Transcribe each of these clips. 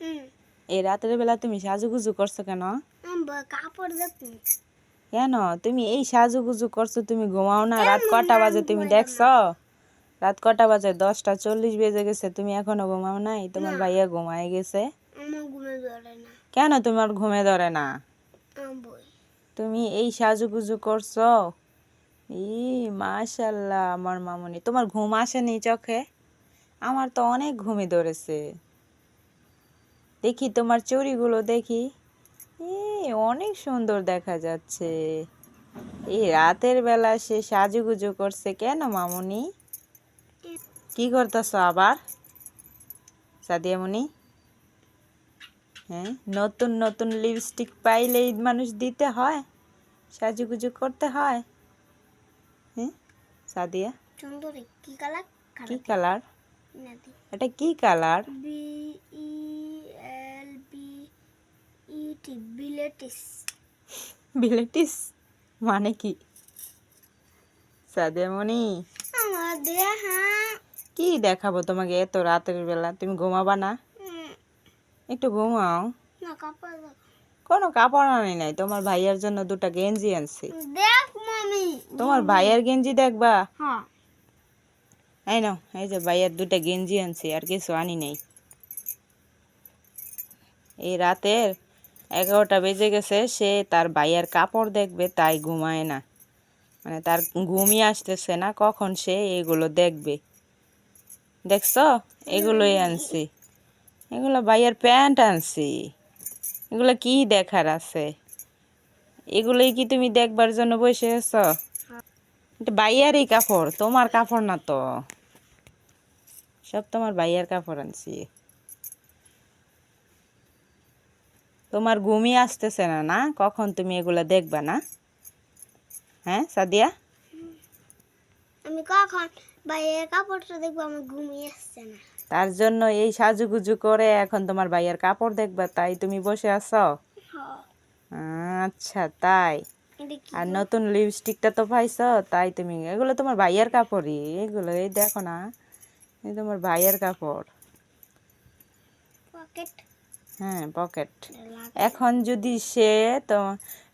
হুম। এই রাতের বেলা তুমি সাজুগুজু করছ কেন? কাপড় কেন? তুমি এই সাজুগুজু করছ তুমি ঘুমাও না। রাত কটা বাজে তুমি দেখছ? রাত কটা বাজে? দশটা চল্লিশ বেজে গেছে। তুমি এখনও ঘুমাও নাই? তোমার ভাইয়া ঘুমায় গেছে। কেন তোমার ঘুমে ধরে না? তুমি এই সাজুগুজু করছ? ই মাশাল্লাহ আমার মামুনি। তোমার ঘুম আসেনি চোখে? আমার তো অনেক ঘুমে ধরেছে। দেখি তোমার চুড়িগুলো দেখি। এ অনেক সুন্দর দেখা যাচ্ছে। এই রাতের বেলা সে সাজুগুজু করছে কেন মামুনি? কি করতেছ আবার? সাদিয়ামণি? হ্যাঁ নতুন নতুন লিপস্টিক পাইলেই মানুষ দিতে হয় সাজুগুজু করতে হয়। হ্যাঁ সাদিয়া? সুন্দরী কি কালার? কি কালার? এটা কি কালার? ই বিলেটিস বিলেটিস মানে কি? দেহা কি দেখাবো তোমাকে? এত রাতের বেলা। তুমি ঘুমাবা না? একটু ঘুমাও। কোনো কাপড় আনি নাই। তোমার ভাইয়ার জন্য দুটো গেঞ্জি আনছি। তোমার ভাইয়ের গেঞ্জি দেখবা? হ্যাঁ। এই নাও এই যে ভাইয়ের দুটা গেঞ্জি আনছি আর কিছু আনি নাই। এই রাতের এগারোটা বেজে গেছে, সে তার ভাইয়ের কাপড় দেখবে, তাই ঘুমায় না। মানে তার ঘুমিয়ে আসতেছে না, কখন সে এগুলো দেখবে। দেখছ? এগুলোই আনছি। এগুলো ভাইয়ের প্যান্ট আনছি। এগুলো কি দেখার আছে? এগুলোই কি তুমি দেখবার জন্য বসে আছো? ভাইয়ারই কাপড়, তোমার কাপড় না তো। সব তোমার ভাইয়ার কাপড় আনছি। তোমার ঘুমিয়ে আসতেছে না না? কখন তুমি এগুলা দেখবা না? হ্যাঁ সাদিয়া? আমি কখন বাইরের কাপড়টা দেখব আমার ঘুমিয়ে আসছে না। তার জন্য এই সাজুগুজু করে এখন তোমার ভাইয়ের কাপড় দেখবা তাই তুমি বসে আছো? হ্যাঁ। আচ্ছা তাই। আর নতুন লিপস্টিকটা তো পাইছো তাই তুমি এগুলো তোমার ভাইয়ের কাপড়ই এগুলো এই দেখো না এই তোমার ভাইয়ের কাপড়। পকেট। হ্যাঁ পকেট এখন যদি সে তো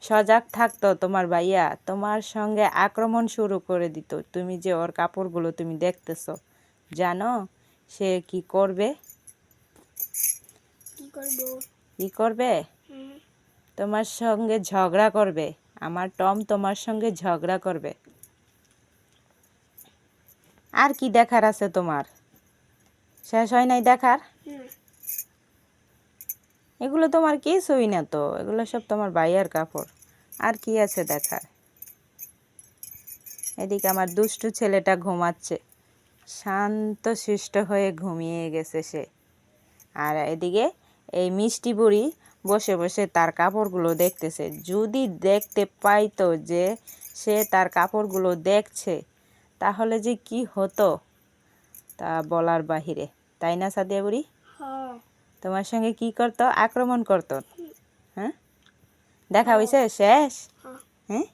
সজাগ থাকতো তোমার ভাইয়া তোমার সঙ্গে আক্রমণ শুরু করে দিত। তুমি যে ওর কাপড়গুলো তুমি দেখতেছো জানো সে কি করবে? কি করবে? তোমার সঙ্গে ঝগড়া করবে। আমার টম তোমার সঙ্গে ঝগড়া করবে। আর কি দেখার আছে তোমার? শেষ হয় নাই দেখার? হুম, এগুলো তোমার কিছুই না তো, এগুলো সব তোমার ভাইয়ের কাপড়। আর কি আছে দেখার? এদিকে আমার দুষ্টু ছেলেটা ঘুমাচ্ছে। শান্ত শিষ্ট হয়ে ঘুমিয়ে গেছে সে। আর এদিকে এই মিষ্টি বুড়ি বসে বসে তার কাপড়গুলো দেখতেছে। যদি দেখতে পাইতো যে সে তার কাপড়গুলো দেখছে, তাহলে যে কি হতো তা বলার বাহিরে। তাই না সাদিয়া বুড়ি? তোমার সঙ্গে কি করতো? আক্রমণ করতো? হ্যাঁ? দেখা হয়েছে শেষ? হ্যাঁ। হ্যাঁ?